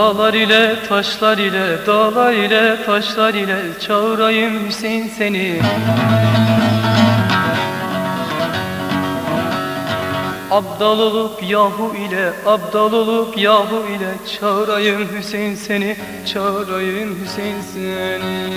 Dağlar ile taşlar ile dağlar ile taşlar ile çağırayım Hüseyin seni. Abdal olup yahu ile abdal olup yahu ile çağırayım Hüseyin seni çağırayım Hüseyin seni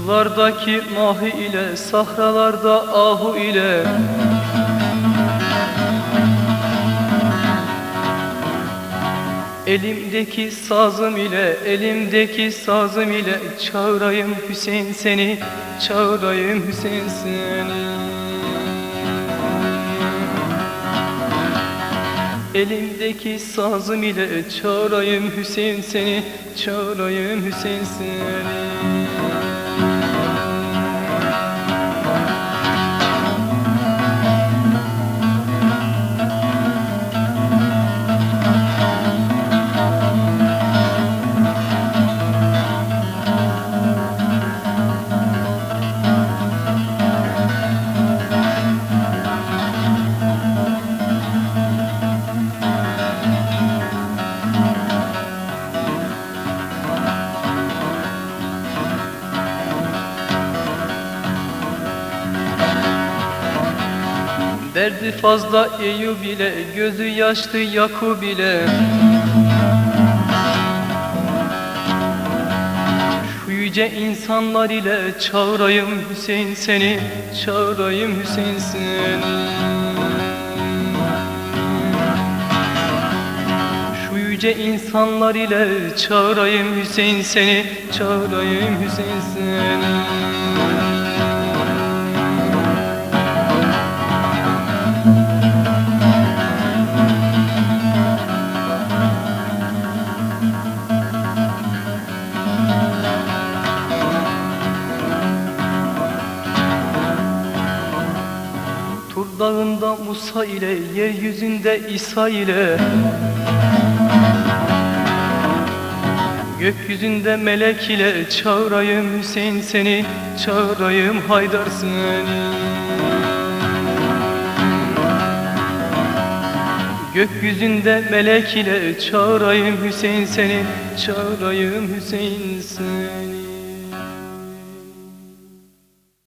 Sulardaki mahi ile sahralarda ahu ile. Elimdeki sazım ile elimdeki sazım ile çağırayım Hüseyin seni çağırayım Hüseyin seni. Elimdeki sazım ile çağırayım Hüseyin seni çağırayım Hüseyin seni Derdi fazla Eyüp ile Gözü yaşlı Yakub ile Şu yüce insanlar ile Çağırayım Hüseyin seni Çağırayım Hüseyin seni. Yüce insanlar ile Çağırayım Hüseyin seni Çağırayım Hüseyin seni dağında Musa ile Yeryüzünde İsa ile. Gökyüzünde melek ile Çağırayım Hüseyin seni Çağırayım Haydar seni. Gökyüzünde melek ile Çağırayım Hüseyin seni Çağırayım Hüseyin seni